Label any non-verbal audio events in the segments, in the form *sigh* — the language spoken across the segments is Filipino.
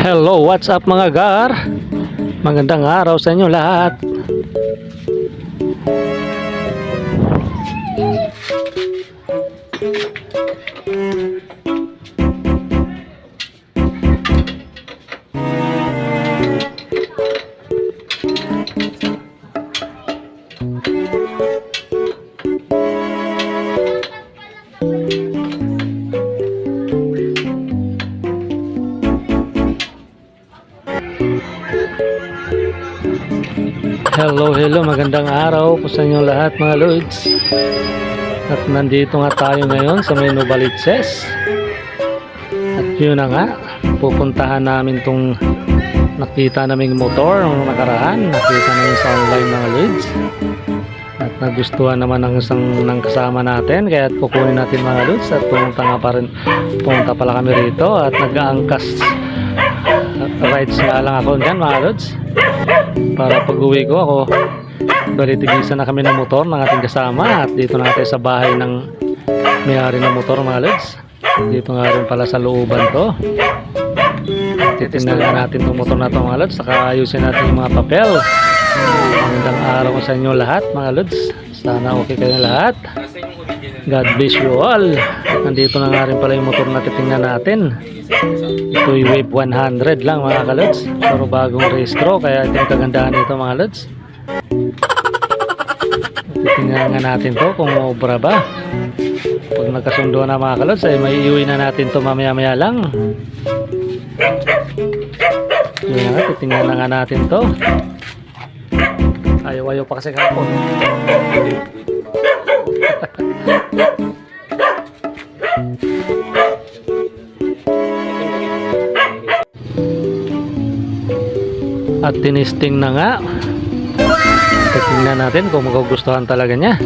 Hello, what's up mga gar? Magandang araw sa inyo lahat. Hello, hello, magandang araw po sa inyo lahat mga lods. At nandito nga tayo ngayon sa may Novaliches. At yun na nga, pupuntahan namin tong nakita naming motor nung nakaraan. Nakita namin sa online mga lods. At nagustuhan naman ng isang ng kasama natin kaya kukunin natin mga lods at pumunta nga pa rin pumunta pala kami rito at nag-aangkas rides nga lang ako dyan mga lods para pag uwi ko ako balitigisan na kami ng motor ng ating kasama at dito na tayo sa bahay ng may-ari ng motor mga lods dito nga rin pala sa looban to. Titingnan nga natin itong motor na to mga lods saka ayusin natin yung mga papel. Magandang araw sa inyo lahat mga lods sana okay kayo lahat God bless you all. Nandito na nga rin pala yung motor na titingnan natin. Ito yung wave 100 lang mga kalods pero bagong restro kaya ito yung kagandahan nito mga lods titingnan nga natin to kung obra ba. Pag nagkasundo na mga kalods ay may iuwi na natin to mamaya maya lang. Yun nga titingnan na nga natin to. Ayaw ayaw pa kasi kapon at tinisting na nga. Titingnan natin kung magugustuhan talaga niya.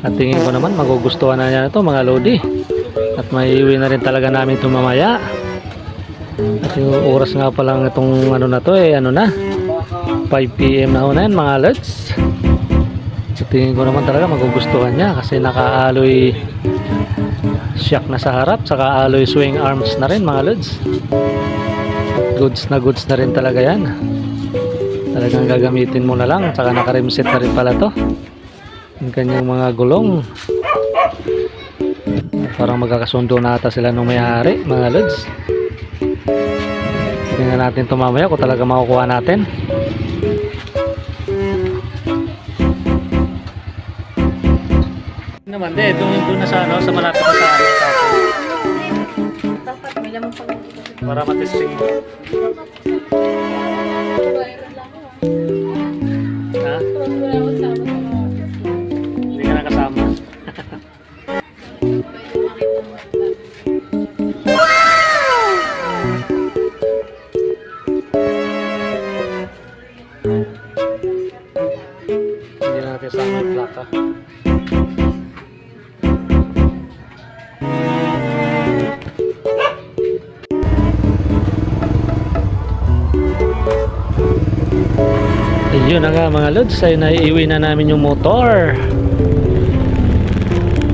At tingin ko naman magugustuhan na niya ito mga lodi. At maiiwi na rin talaga namin ito mamaya. At yung oras nga pa lang itong ano na to eh ano na? 5pm na ho na yan mga lods so tingin ko naman talaga magugustuhan niya kasi naka-alloy shock na sa harap saka alloy swing arms na rin mga lods. Goods na goods na rin talaga yan. Talagang gagamitin mo na lang saka naka-rimset na rin pala to. Yung kanyang mga gulong. Parang magkakasundo na ata sila nung may-ari mga lods. Tingnan natin ito mamaya kung talaga makukuha natin naman. De doon doon na sa ano sa malapit na sa ano Dapat may lamang pang para matesting. Mo ha? Hindi ka nakasama. *laughs* Hindi natin sama yung plaka Ayun na nga mga lods ay naiiwi na namin yung motor.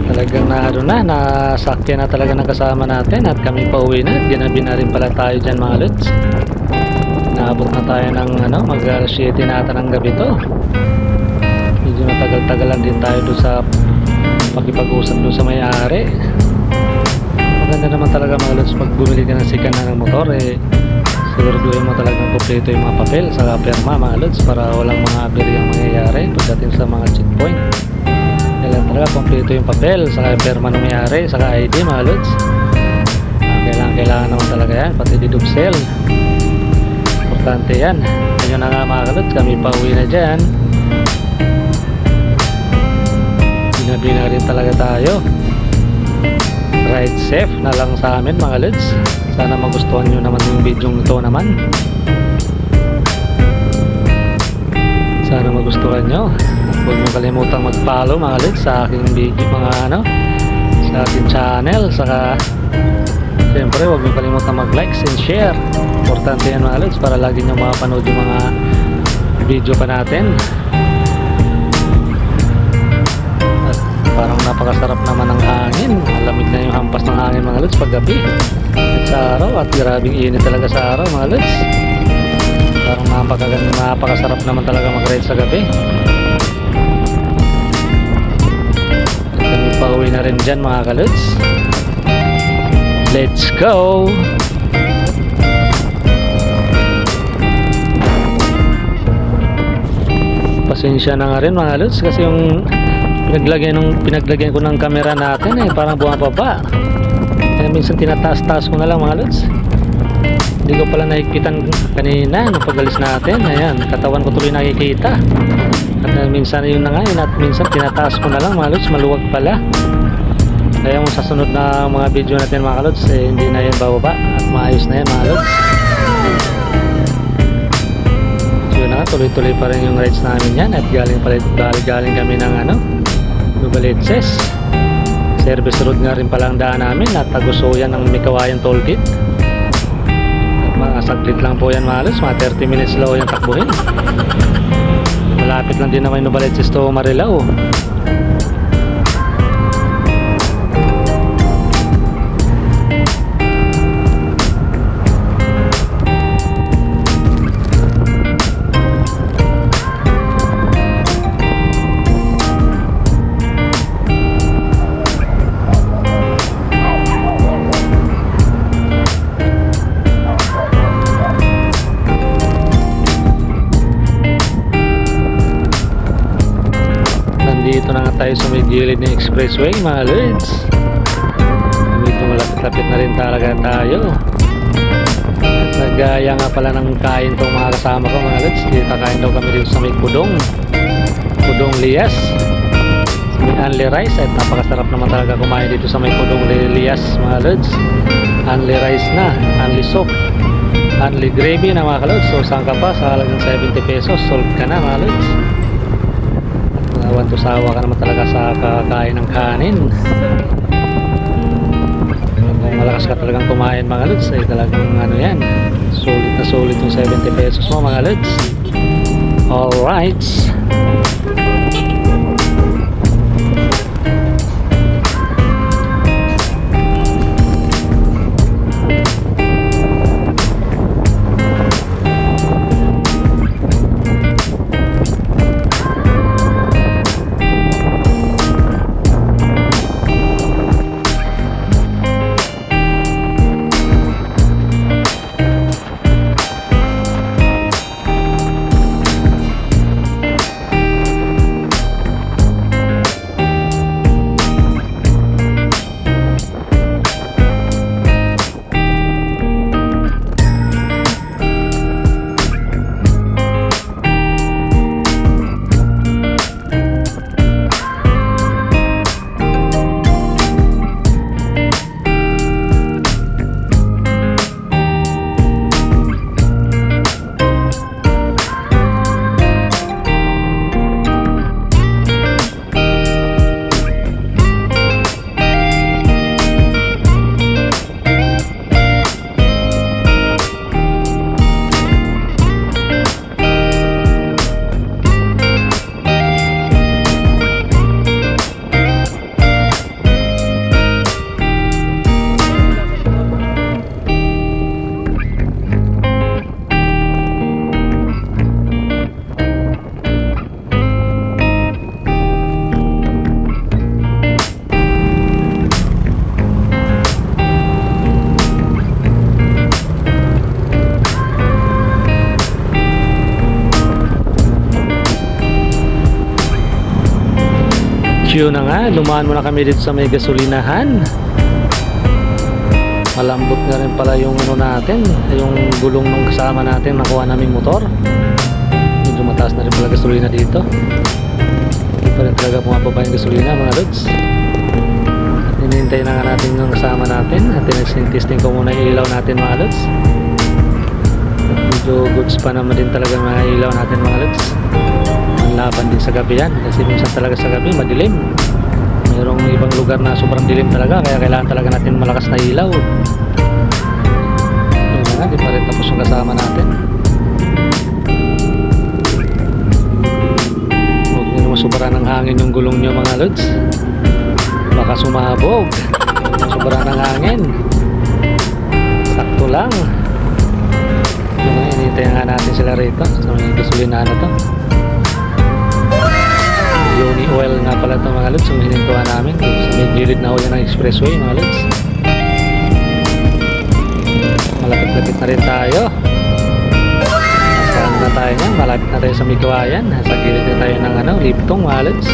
Talagang na ano na nasakyan na talaga ng kasama natin at kami pa uwi na. Ginabi na rin pala tayo dyan mga lods. Naabot na tayo ng ano mag 7 na ata ng gabi to. Medyo matagal-tagal lang din tayo doon sa pakipag-usap doon sa may-ari. Maganda naman talaga mga lods pag bumili ka ng sikan na ng motor eh siguraduhin mo talagang kompleto yung mga papel sa perma mga lods para walang mga aberyang mangyayari pagdating sa mga checkpoint. Kailangan talaga kompleto yung papel sa perma na mayari sa ID mga lods. Ah, kailangan kailangan naman talaga yan pati dedup sale importante yan. Ayun na nga mga lods kami pa uwi na dyan. Sinabi na rin talaga tayo ride safe na lang sa amin mga lods sana magustuhan nyo naman yung video ito naman. Sana magustuhan nyo. Huwag nyo kalimutang mag follow mga lods sa aking video mga ano sa aking channel. Saka siyempre huwag nyo kalimutang mag likes and share. Importante yan mga lods para lagi nyo makapanood yung mga video pa natin napakasarap naman ng hangin malamig na yung hampas ng hangin mga lods pag gabi at sa araw at grabing init talaga sa araw mga lods. Parang napakaganda, napakasarap naman talaga mag-ride sa gabi. At kami na rin dyan mga kalods. Let's go! Pasensya na nga rin mga lods kasi yung pinaglagyan, nung, pinaglagyan ko ng camera natin eh parang bumababa. Kaya minsan tinataas-taas ko na lang mga lods. Hindi ko pala nakikita kanina nung pagalis natin. Ayan, katawan ko tuloy nakikita. At uh, minsan yun na nga yun at minsan tinataas ko na lang mga lods, maluwag pala. Kaya yung sa sunod na mga video natin mga lods, eh, hindi na yan bababa at maayos na yan mga lods. Yun na tuloy-tuloy pa rin yung rides namin yan at galing, pala, galing kami ng ano, Nubalitses. Service road nga rin pala ang daan namin at tagusuyan ng Mikawayan Toll Gate. At mga saglit lang po yan malas, mga 30 minutes lang yung takbuhin. Malapit lang din naman yung Nubalitses to Marilao. May gilid ng expressway mga lords. Medyo malapit-lapit na rin talaga tayo. At nagaya nga pala ng kain tong mga kasama ko mga lords. Kakain daw kami dito sa may Pudong. Pudong Lias. May Anli Rice. At napakasarap naman talaga kumain dito sa may Pudong Lias mga lords. Anli Rice na. Anli Soup. Anli Gravy na mga kalods. So saan ka pa? Sa halagang 70 pesos. Solve ka na mga lods. Nawan to sawa ka naman talaga sa kakain ng kanin. Kung malakas ka talagang kumain mga lods, ay talagang ano yan. Solid na solid yung 70 pesos mo mga lods. Alright. Yun na nga, lumaan muna kami dito sa may gasolinahan. Malambot nga rin pala yung ano natin, yung gulong ng kasama natin nakuha naming motor. Medyo mataas na rin pala gasolina dito. Hindi pa rin talaga bumababa yung gasolina mga lods. Hinihintay na nga natin yung kasama natin at tinesting-testing ko muna yung ilaw natin mga lods. Medyo goods pa naman din talaga mga ilaw natin mga lods laban din sa gabi yan. Kasi minsan talaga sa gabi madilim. Mayroong ibang lugar na sobrang dilim talaga kaya kailangan talaga natin malakas na ilaw. Yun nga di pa rin tapos yung kasama natin. Huwag nyo naman sobra ng hangin yung gulong nyo mga lods. Baka sumabog. Sobra ng hangin. Lang. Yung mga inintay nga natin sila rito. Sa may gasolina na to. Uni oil nga pala ito mga lods, yung hinintuan namin sa may gilid na ho yan ng expressway mga lods. Malapit-lapit na rin tayo. Saan na tayo niyan? Malapit na tayo sa Mikawayan. Sa gilid na tayo ng ano, Liptong mga lods.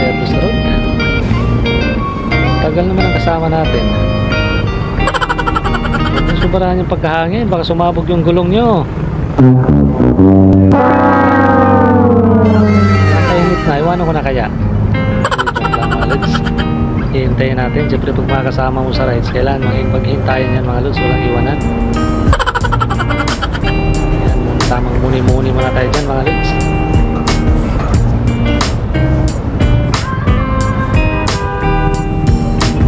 Servus Road. Tagal naman ang kasama natin. Huwag niyong subarahan yung pagkahangin. Baka sumabog yung gulong nyo. Nakainit na. Iwanan ko na kaya. Lang mga lods. Hihintayin natin. Siyempre pag makakasama mo sa rides, kailangan maging paghintayin yan mga lods. Walang iwanan. Ayan, tamang muni-muni muna tayo dyan mga lods.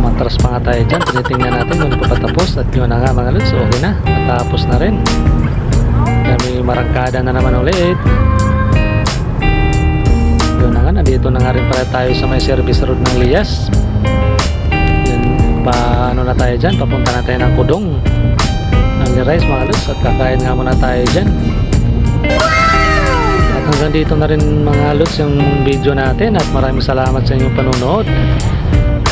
Matras pa nga tayo dyan. Tinitingnan natin kung ano pa patapos. At yun na nga mga lods. Okay na. Natapos na rin. Kami marangkada na naman ulit. Yun na nga. Nandito na nga rin pala tayo sa may service road ng Lias. Yan. Pa ano na tayo dyan. Papunta na tayo ng Kudong. Ng Rice mga lods. At kakain nga muna tayo dyan. At hanggang dito na rin mga lods yung video natin. At maraming salamat sa inyong panunood.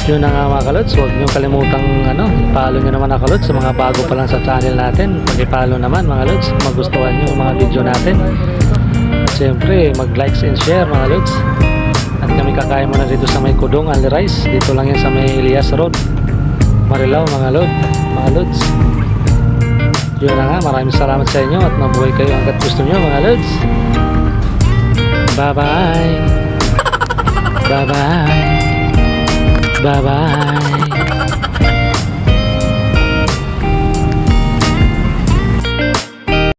Yun na nga mga kalods, huwag nyo kalimutang ano, follow nyo naman ako kalods sa mga bago pa lang sa channel natin. Pag-follow naman mga lods, magustuhan nyo yung mga video natin. Syempre, mag-likes and share mga lods. At kami kakain muna dito sa may Kudong, Ali Rice. Dito lang yan sa may Elias Road. Marilao mga lod, mga lods. Yun na nga, maraming salamat sa inyo at mabuhay kayo hanggat gusto nyo mga lods. Bye-bye. Bye-bye. Bye-bye.